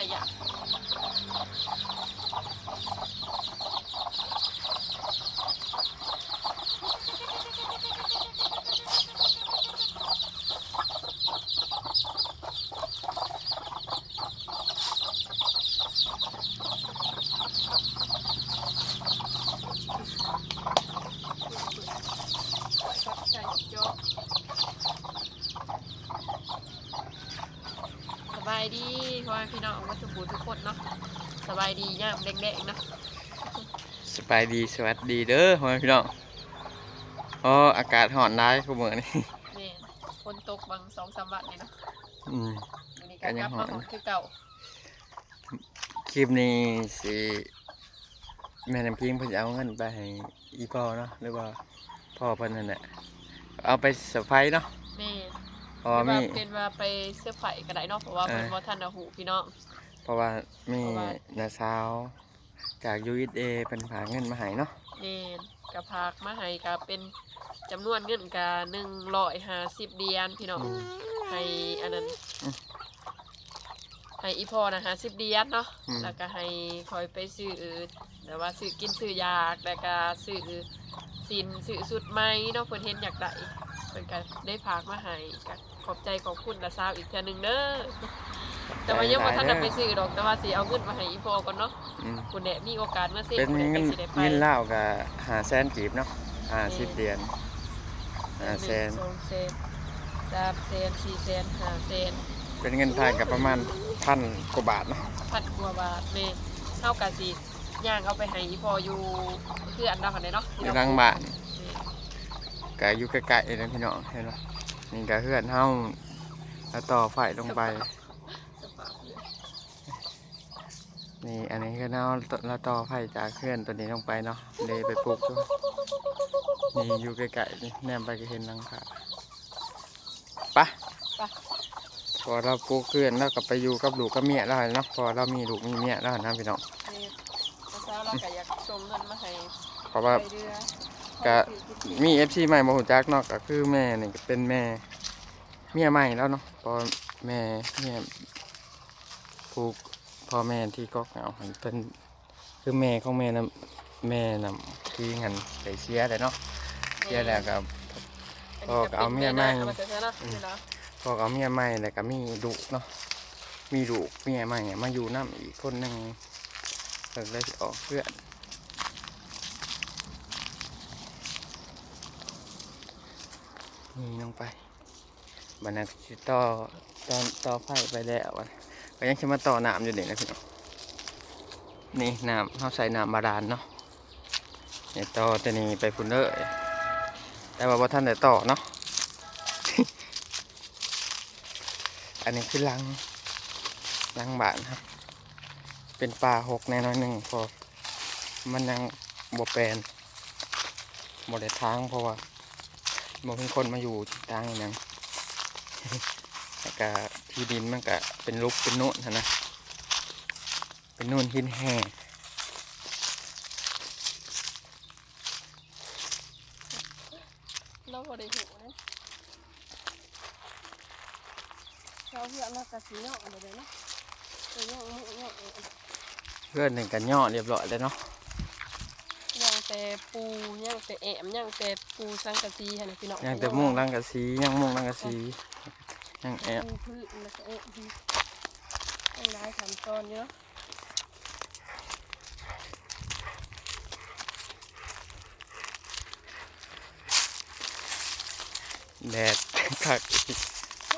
ปิ๊บปิ๊บปิ๊บเป็ดตะ บายดีสวัสดีเด้อพ่อแม่พี่น้องอ๋ออากาศร้อนได้กูมื้อนี้แม่นฝนตกบางสองสามวันนี่เนาะอืม วันนี้ก็ก็ยักลังบร้อมานหอมคือเก่าคลิปนี้สิแม่น้ำพิงเพิ่นจะเอาเงินไปให้อีพ่อเนาะหรือว่าพ่อเพิ่นนั่นแหละเอาไปเซอร์ไพรส์เนาะแม่นเพราะว่าหรือมีว่าเป็นว่าไปเสื้อไฟก็ได้เนาะเพราะว่าเออเพิ่นบ่ทันเอาหูพี่น้องเพราะว่ามีเพราะว่าน้าสาว จาก USA เพิ่นฝากเงินมาให้เนาะแม่นก็พากมาให้ก็เป็นจำนวนเงินก็150เหรียญพี่น้องอืมให้อันนั้นอืมให้อีพอนะฮะสิบเดียดเนาะอืมแล้วก็ให้คอยไปซื้อแต่ว่าซื้อกินซื้อยากแล้วก็ซื้อสินซื้อสุดไหมเนาะเพิ่นเห็นอยากได้เพิ่นก็ได้พากมาให้ก็ขอบใจขอบคุณนะสาวอีกเทื่อหนึงเด้อ แต่ว่ายังบ่ทันได้ไปซื้อดอกแต่ว่าสิเอาเงินมาให้อีพอก่อนเนาะอืมคุณแหละมีโอกาสมาซื้อเป็นคุณแหละเงินก็สิได้ไปเงินลาวก็500,000กีบเนาะ50เหรียญหนึ่ง500,000สองแสนสามแสนสี่แสนห้าแสน เป็นเงินไทยก็ประมาณพันกว่าบาทเนาะพันกว่าบาทแม่เท่ากับสิย่างเอาไปให้อีพออยู่เพื่อนเราคนไหนเนาะอยู่หลังบ้านแม่ก็อยู่ใกล้ๆเลยนะพี่น้องเห็นปะนี่ก็เพื่อนเฮาแล้วต่อไฟลงไป สภาพเนี่ย นี่อันนี้คือเฮาเราต่อไฟจากเพื่อนตัวนี้ลงไปเนาะเลยไปปลูกด้วยนี่อยู่ใกล้ๆนี่แนมไปก็เห็นหลังคาไปะไปพอเราปลูกเพื่อนแล้วก็ไปอยู่กับลูกกับเมียแล้วเนาะพอเรามีลูกมีเมียแล้วนะพี่น้องแม่แต่เช้าเราก็อยากส่งเงินมาให้เพราะว่าไปเรือก็ขอซื้อกินมี FC ใหม่มาหูจักเนาะก็คือแม่นี่ก็เป็นแม่เมียใหม่แล้วเนาะพอแม่เมียผูก พ่อแม่ที่ก็เหงาหันเป็นคือแม่ของแม่นํแม่นํที่หันไปเชียร์เลยเนาะเชียร์แล้วก็พ่อก็เอาเมียใหม่เอามาเถอะเนาะนี่เนาะพอเอาเมียใหม่แล้วก็มีดุเนาะมีดุเมียใหม่มาอยู่น้ำอีกคนหนึ่งเลิกเลยสิออกเพื่อนนี่ลงไปบันนัดสิต่อต่อต่อไฟไปแล้วบัด ก็ยังจะมาต่อน้ำอยู่นี่นะพี่น้องนี่น้ำเขาใส่น้ำบาดาลเนาะเนี่ต่อตัวนี้ไปพุ่นเลยแต่ว่าบ่ท่านได้ต่อเนาะอันนี้คือลังลังบานครับ เป็นปลาหกแน่นอนหนึ่งพอมันยังบวแปลนบได้ทางเพราะว่าบ่มีคนมาอยู่ที่ทางอย่างนั้น แล้วก็ที่ดินมันก็เป็นลุกเป็นโน่นหั้นนะ เป็นโน่นหินแห่เราบ่ได้หูนะเราเพื่อนเรากะสิเนาะเดี๋ยวเนาะเดี๋ยวเนาะเนาะเนาะเพื่อนหนึ่งกันย่อเรียบร้อยแล้วเนาะย่างแต่ปูย่างแต่แอมย่างแต่ปูสังกะสีให้นะพี่น้องยังแต่มุ่งรังกะสียังมุ่งรังกะสี ยังแอบปูพื้นแล้วก็แอบต้องหลายขั้นตอนเยอะแดดคัก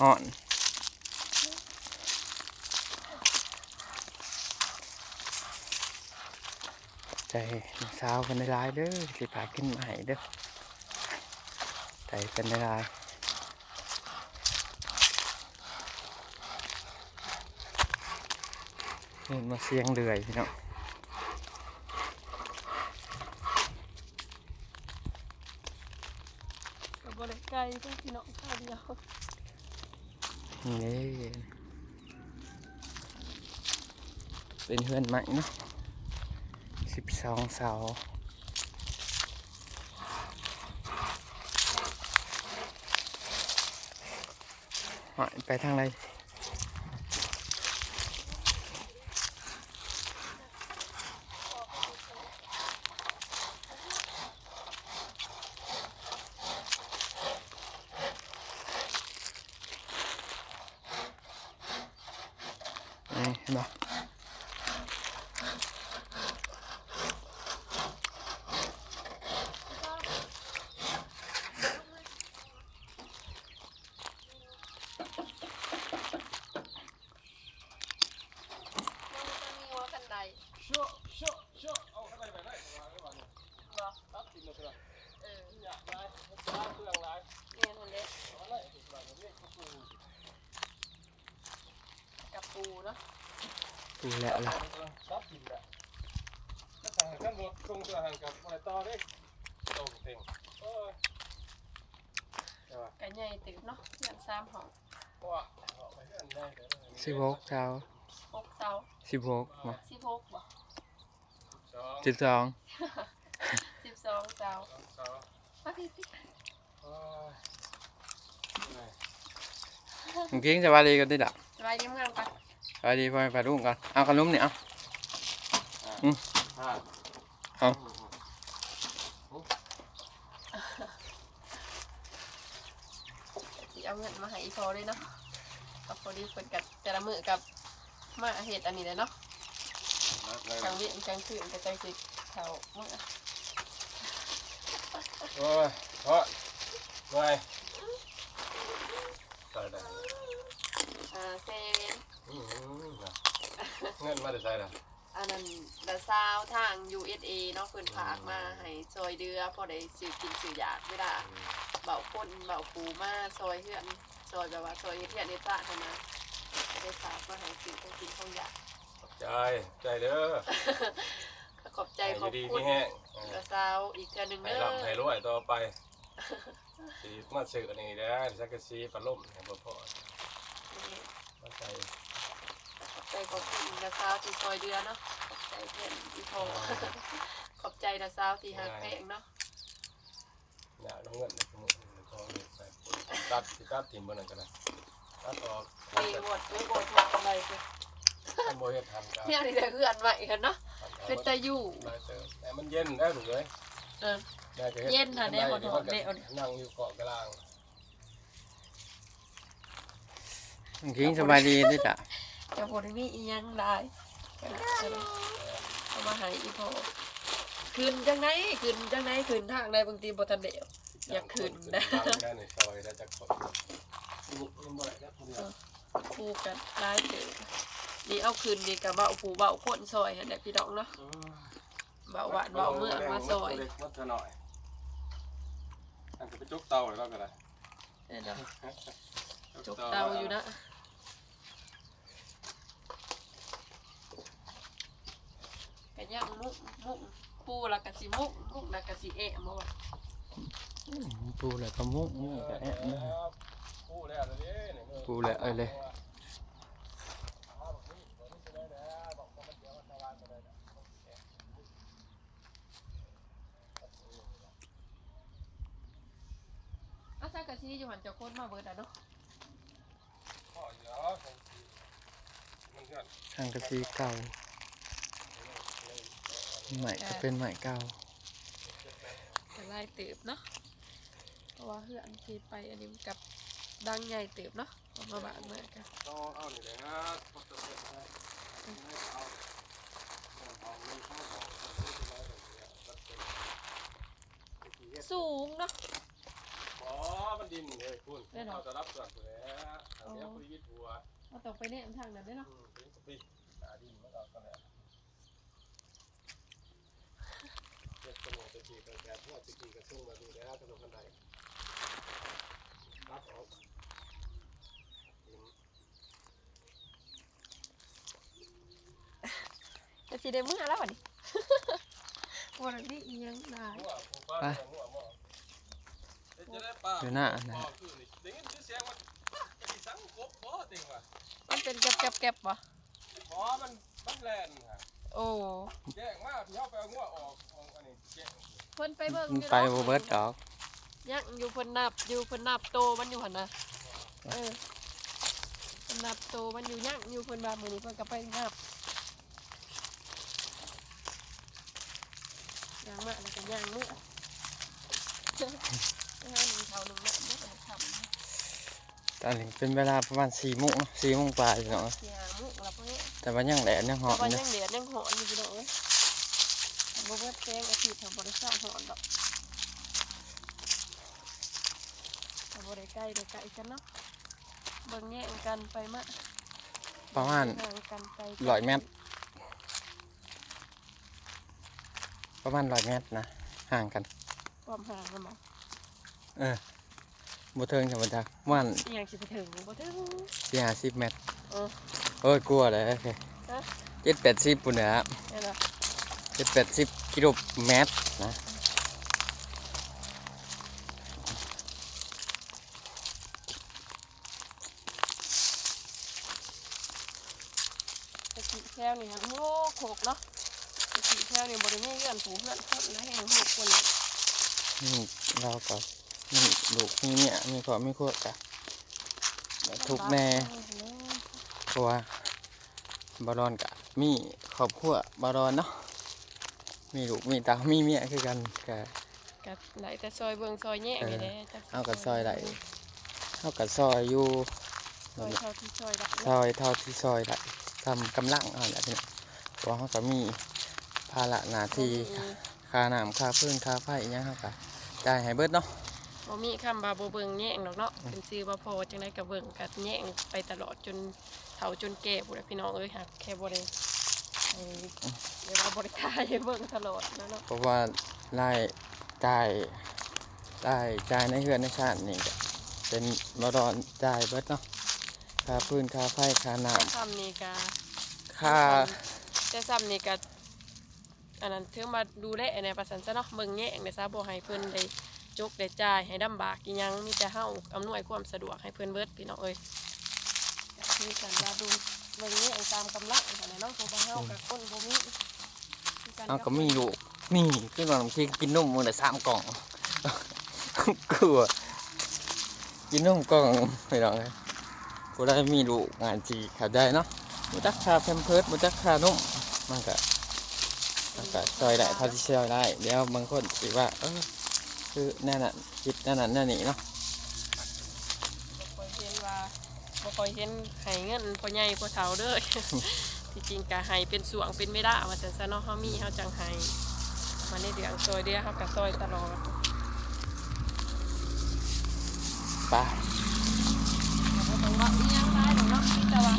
ห่อนใจสาวกันได้หลายเด้อสิพาขึ้นมาให้เด้อใจกันได้หลายเห็ นมาเสียงเดือยพี่น้องกับบริไกลเพื่อนพี่น้องข้าวเดียวนี่เป็นเพื่อนใหม่เนาะสิบสองเสาหอยไปทางไร เห็นปะ มีหัวกันได โชะโชะโชะเอาเข้าไปไปได้วางไว้วางไว้ บ่ ตัดกินเลยครับ เออ อยากได้ล้างเครื่องล้าง เมียนหั่นแหละ เอาอะไรติดมาเรียกกู กับปูเนาะ ดูแล้วล่ะ ตัดกินแหละถ้าสั่งขั้นบดตรงตัวห่างกับอะไรต่อได้ตรงเต็งโอ้ยใช่ป่ะ ก็ใหญ่ตึกเนาะยั น3ห้องว้าเอาไปเรื่อยได้เดี๋ยวสิบหกเช้า6เสาสิบหกมา16บ่สองสิบสอง12เสาสองสองมาพี่พี่โอ้ยเหนื่อยมึงกิ้งสวัสดีกันดิล่ะสบายดีมั้งกัน สวัสดีพ่อแม่ปลาดุ้งกันเอาขนมนี่เอาห้าเอาสิเอาเงินมาให้อีพอเลยเนาะกับพอดีเพิ่นกับแต่ละมื้อกับมาเฮ็ดอันนี้แหละเนาะนัดเลยกลางวีกลางคืนก็จังสิเข้ามื้อโอ้ยเพราะเหนื่อยตายได้ อ่าเซเว่น อืมนะ เงินมาได้ใส่ละอันนั้นดาซาวทาง USA เนาะเพิ่นฝากมาให้ซอยเดือพอได้ซื้อกินซื้ออยากเวลาเบาคนเบาปูมาซอยเฮือนซอยแบบว่าซอยเฮ็ดเฮือนเฮ็ดบ้านเท่านั้นก็ได้ฝากมาให้ซื้อของกินของอยากใจใจเด้อขอบใจขอบดีคุณนี่แห้งดาซาวอีกเทื่อหนึงให้เด้อ ร่ำให้รวยต่อไปสีมาซื้ออันนี้นะสักกะสีปลาล่มให้บ่พอมาใส่ขอบ ใจขอบคุณดาซาวที่ซอยเดือเนาะขอบใจเพื่อนอีพอขอบใจดาซาวที่ฮักแพลงเนาะหน้าน้องเงินในสมุดทองใส่ตัดตัดถิ่มบนนั้นก็ได้ตัดออกไปหมดไม่หมดหมดอะไรคือทำโมเฮ็ดทันกันเนี่ยนี่แต่เพื่อนใหม่กันเนาะเป็นตาอยู่แต่มันเย็นได้ถูกเลยเออเย็นน่ะเนี่ยได้หดๆเนี่ยนั่งอยู่เกาะกลางจริงสบายดีดิล่ะ จะบนมีอียังได้เอามาให้อีพอคืนจังไหนคืนจังไหนคืนทางใดบางทีบ่ทันเดียวอยากขึ้นนะได้ในซอยได้จากคนนี่มันได้แล้วคนเดียวคู่กันหลายเติบนี่เอาคืนนี่กับเบาผูเบาคนซอยเหั่นแหละพี่น้องเนาะเบาหวานเบาเมื่อมาซอยเล็กมัดเธอหน่อยอันจะไปจุกเตาเลยแล้วก็ได้เนี่ยเนาะจกเตาอยู่นะ กันย่างมุกมุกปูแล้วก็สิมุกมุกแล้วก็สิแอะมาว่าปูเลยกระมุกนี่ก็แอะนะปูแล้วเลยนี่ปูแล้วเอ้ยเลยอาซากะซีอยู่หันเจะโคตรมาเบิดอะเนาะพ่ออยู่แล้วมันเกิดสังกะสีเก่า ใหม่ก็เป็นใหม่เก่าแต่ลายเติบเนาะเพราะว่าเฮือนที่ไปอันนี้มันกับดังใหญ่เติบเนาะเอามาบางมากกันต้องเอานี่เลยนะพอจะเสร็จแล้วไม่เอาเอานี่เข้าบอกนี่จะได้แบบนี้ตัดเป็นสูงเนาะอ๋อมันดินเลยคุณเราจะรับส่วนตัวแล้วทางนี้พริตหัวมาตกไปเนี่ยทางนั้นได้เนาะ อืมเป็นกะปิหาดินมาเอาก็แล้วเจ็ดตัวตะกี้ก็แก่ทั่วตะกี้ก็ซึ่งมาดูแล้วถนนกันไดรับออกดินจะสีได้มือแล้ววันนี้วันนี้อีหยังได้หัวผูกป้าหัวหม้อจะได้ป้าอยู่หน้านะป้าคือนี่ได้ยินเสียงมันจะมีสังกบบ่ติงว่ะมันเป็นแก็บแก็บแก็บวะอ๋อมันมันแลนฮะโอ้แจ้งมาพี่เอาไปเอางัวออก เอาอันนี้แจ้งเพิ่นไปเบิ่งมันอยู่ไปเนาะโบเบิร์ดดอกยังอยู่เพิ่นนับอยู่เพิ่นนับโตมันอยู่หั่นนะเออเพิ่นนับโตมันอยู่ยังอยู่เพิ่นว่ามื้อนี้เพิ่นก็ไปนับย่างมาแล้วก็ย่างมื้อไปหาหนึ่งเขาหนึ่งน้ำมื้อก็ทำตอนนี้เป็นเวลาประมาณสี่โมงสี่โมงปลายพี่น้องสีหามุกแล้วพวกนี้แต่ว่ายังแดดยังหอแต่มว่านะยังเดือดยังหอนอยู่พี่น้อง เอ้ยบ่เบิดแกงอาทิตย์ทำบริษัทหอนดอกทำบริใกล้ได้ไกลกันเนาะเบิ่งแย่งกันไปมาประมาณห่างกันไปร้อยเมตร ประมาณร้อยเมตรนะห่างกันความห่างกันบ่เออบ่เทิงธรรมดาประมาณอีหยังสิไปถึงบ่ถึงสี่ห้าสิบเมตรเออโอ้ยกลัวเลยโอเคฮะเจ็ดแปดสิบปุ่นเหนือนี่นล่ะเจ็ดแปดสิบ กิโลเมตรนะตะกี้แถวนี่หันโหโขกเนาะตะกี้แถวนี่บ่ได้มีเงื่อนผูเงื่อนคนนะแห่งโหกคนน่ะนี่เราก็นี่ลูกนี่เนี่ยมีขอมีขวดกะทุกแน่เพราะว่าบารอนกะมีครอบครัวบารอนเนาะ มีลูกมีเตามีเมียคือกันกะกับไหลแต่ซอยเบิ่งซอยแย่งนี่แหละจักเอากับซอยไหลเท่ากับซอยอยู่ซอยเท่าที่ซอยได้ซอยเท่าที่ซอยไหลทำกำลังเอาแหละพี่น้องเพราะว่าเขาก็มีภาระหน้าที่ค่าน้ำค่าพื้นค่าไฟอหยังเขาก็จ่ายให้เบิดเนาะบ่มีคำบาบ่เบิ่งแย่งดอกเนาะเป็นชื่อว่าพอจังไดก็เบิ่งกัแย่งไปตลอดจนเฒ่าจนแก่พุ่นน่ะพี่น้องเอ้ยหักแค่บ่ได้ไอ้ เดี๋ยวว่าบ่ได้ทายให้เบิ่งตลอดนะเนาะเพราะว่าได้จ่ายได้จ่ายในเฮือนในชาตินี่ก็เป็นบารอนจ่ายเบิดเนาะค่าพื้นค่าไฟค่าน้แต่ซ้ำนี่ก็ำค่าแต่ซ้ำนี่ก็อันนั้นถึงมาดูแลในประสันซะเนาะเบิ่งแย่งได้ซะบ่ให้เพิ่นได้จกได้จ่ายให้ลำบากอีหยังมีแต่เฮาอำนวยความสะดวกให้เพิ่นเบิดพี่น้องเอ้ยก็มีการว่าดู เบิ่งแย่งตามกำลังนั่นแหละเนาะเพราะเฮากับคนบ่มีคือเอาก็มีลูกนี่ขึ้นมาบางทีกินนมมือละสามกล่องกลัวกินนมกล่องไม่ต้องเลยกูได้มีลูกงานจีขับได้เนาะมุจักคาแพมเพิร์ดมุจักคานุ่มมันก็มันก็ซอยได้เท่าที่ซอยได้เดี๋ยวบางคนสิว่าเออคือแน่นอนคิดแน่นอนแน่นี่เนาะ บ่ค่อยเห็นว่าบ่ค่อย เห็นให้เงินพ่อใหญ่พ่อเฒ่าเด้อ ที่จริงก็ให้เป็นสวงเป็นไม่ได้ว่าซั่นซะเนาะเฮามีเฮาจังให้มาในเดือนซอยเดียวเฮาก็ซอยตลอดไปบ่ต้องว่าอีหยังหลายดอกเนาะมีแต่ว่า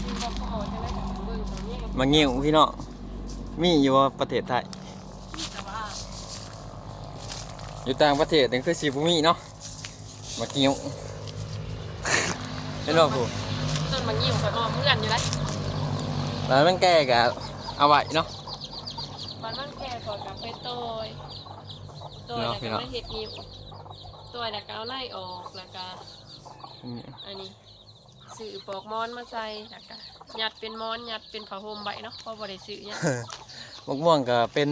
คือบ่พอจังได๋ก็เบิ่งตรงนี้มาเงี้ยวพี่น้องมีอยู่ว่าประเทศไทยแต่ว่าอยู่ต่างประเทศนั่นคือสีบุมีเนาะมาเงี้ย วไม่รู้ผู้ต้นบางยิ้วข่อยอ้อมเพื่อนอยู่เลยแล้วมันแก่กะเอาไว้เนาะบ้านมันแก่ก่อนกับไปโตยโตยเนาะแล้วพี่ก็เนาะมาเฮ็ดยิ้วโตยแล้วก็เอาไล่ออกแล้วก็อืมอันนี้ซื้อปลอกมอนมาใส่แล้วก็ยัดเป็นมอนยัดเป็นผ้าห่มใบเนาะเพราะบ่ได้ซื้อหยังมะม่วงก็เป็น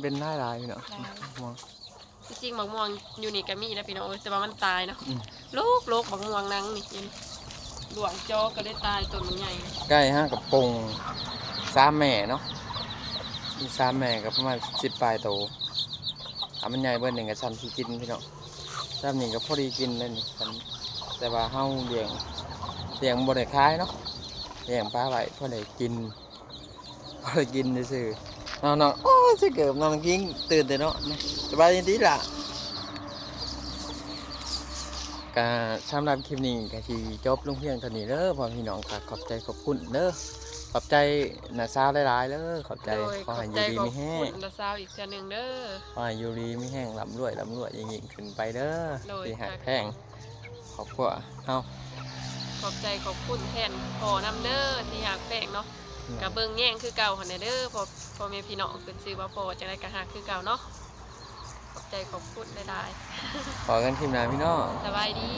เป็นหลายลายอยู่เนาะหลายมะม่วงที่จริงบักม่วงอยู่นี่ก็มีนะพี่น้องเอ้ยแต่ว่ามันตายเนาะอืมลูกลูกบักม่วงนังนี่ยิน หลวงจอก็ได้ตายต้นมันใหญ่ใกล้ห้างกับปงสามแม่เนาะมีสามแม่กับประมาณสิบปลายโตถ้ามันใหญ่เบิ้ลหนึ่งกับชั้นที่กินพี่เนาะซ้ำหนึ่งก็พอดีกินเลยนี่ซ้ำแต่ว่าเฮาเลี้ยงเลี้ยงบ่ได้ายเนาะเลี้ยงปลาไว้พอได้กินพอได้กินซื่อนองๆโอ้ยจะเกิดนองกิ้งตื่นแต่เนาะสบายดีล่ะ ก็สำหรับคลิปนี้ก็สิจบลงเพียงเท่านี้เด้อพ่อพี่น้องค่ะขอบใจขอบคุณเด้อขอบใจน้าสาวหลายๆเด้อขอบใจโดยขอขอให้บอใจยู่ดีขอมีบแห้คุงณละสาวอีกเทื่อหนึงเด้อ ขอให้อยู่ดีมีแห้งร่ำรวยร่ำรวยยิ่งๆขึ้นไปเด้อโดย ที่หักจากแพงขอบคุณเฮาขอบใจขอบคุณแทนพ่อนำเด้อที่อยากแป้งเนาะกับเบิ่งแย่งคือเก่าหั่นน่ะเด้อพ่อพ่อแม่พี่น้องเพิ่นซื้อว่าพ่อจังได๋ก็ฮักคือเก่าเนาะขอบ ใจขอบคุณหลายขอกันคลิปหน้าพี่น้อง ๆสบายดี